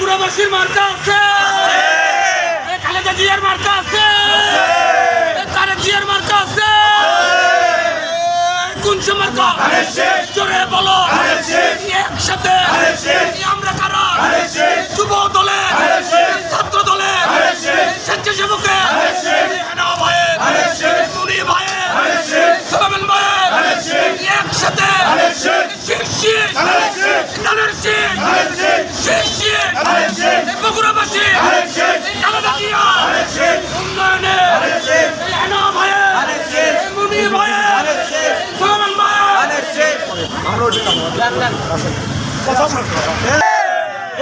বগুড়াবাসীর মার্কা আছে। খালেদা জিয়ার মার্কা আছে। তারেক জিয়ার মার্কা আছে। কুনসে মার্কা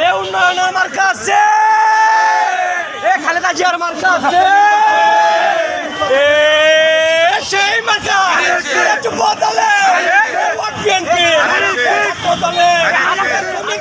এ উন্নয়নের মার্কা আছে এ খালেদা জিয়ার মার্কা আছে এ সেই মার্কা। যুব দলে ভোট বিএনপি। ছাত্র দলে। আমাদের শ্রমিক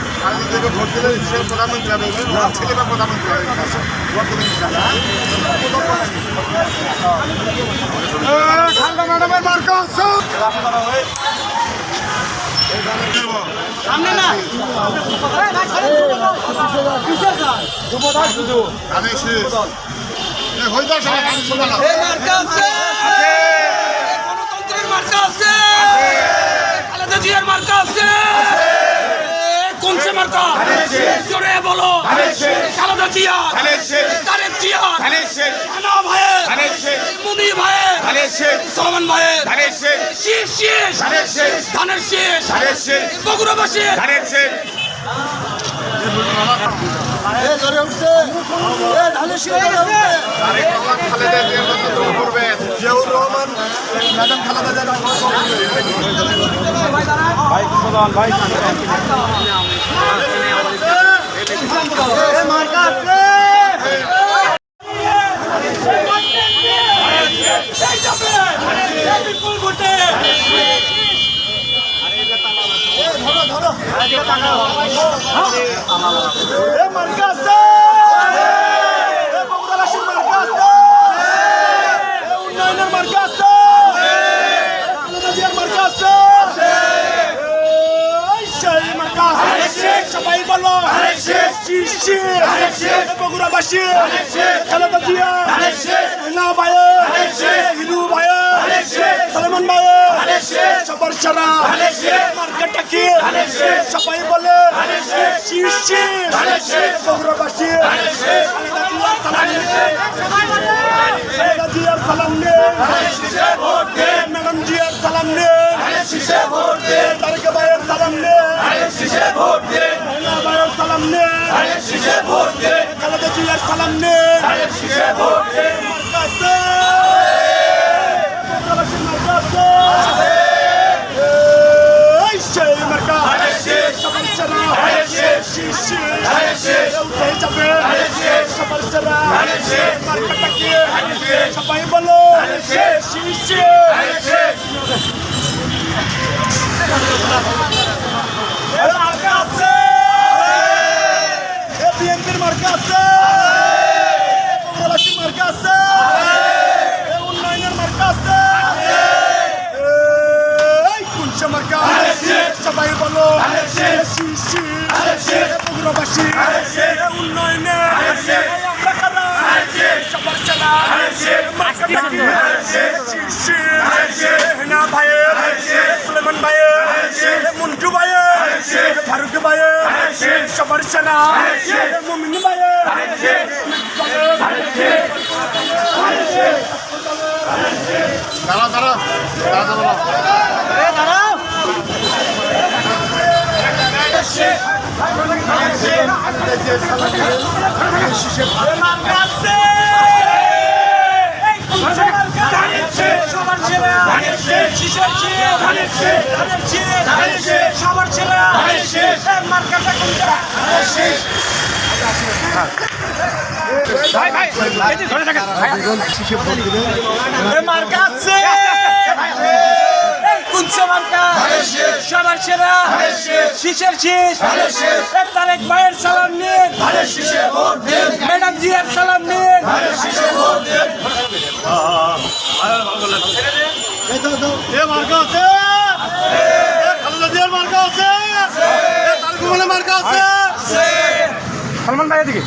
আমি থেকে ভোট দিলে সে প্রধানমন্ত্রী হবে না ছেলে বা প্রধানমন্ত্রী হবে ঠান্ডা ম্যাডামের মার্কা আছে। আমি শেষ হইতে আসে আমি শুনব না মার্কা আছে গণতন্ত্রের মার্কা আছে খালেদা জিয়ার মার্কা আছে কোনসে মার্কা বলো। খালেদা জিয়া। তারেক জিয়া। হানা ভাইয়ের মুনি ভাইয়ের সলমান ভাইয়ের শীষ শীষ। ধানের শীষ। বগুড়াবাসী। খালেদা জিয়ার মতো দৌড় জিয়াউর রহমান। ম্যাডাম খালেদা জিয়া মার্কা আছে বিপুল ভোটে বগুড়াবাসী খালেদা জিয়া। হেনা ভাইয়ে হিরু ভাইয়ে সলমান ভাইয়ে সবার সারা। মার্কেটটা কি সবাই বলে শীর্ষে বগুড়াবাসী খালেদা জিয়ার সালাম নে। ম্যাডাম জিয়ার সালাম নে। তারেক ভাইয়ের সালাম নে। ভাইয়ের সালাম নে। খালেদা জিয়ার সালাম নে। মার্কা আছে বগুড়াবাসীর মার্কা আছে এই সেই বগুড়াবাসীর মার্কা আছে এ উন্নয়নের আছে এই কুলসা মার্কা। সবাই বলো। এ উন্নয়নে। আমরা সবার চালা। সেনা মুমিন ভাইয়ের দাঁড়া দাঁড়া দাঁড়া দাঁড়া সবার ছেলে সবার ছেলে সবার সেরা তারেক সালাম নিন ম্যাডাম জিয়ার সালাম নিন মার্কা আছে মার্কা আছে মার্কা আছে। সলমান ভাই এদিকে।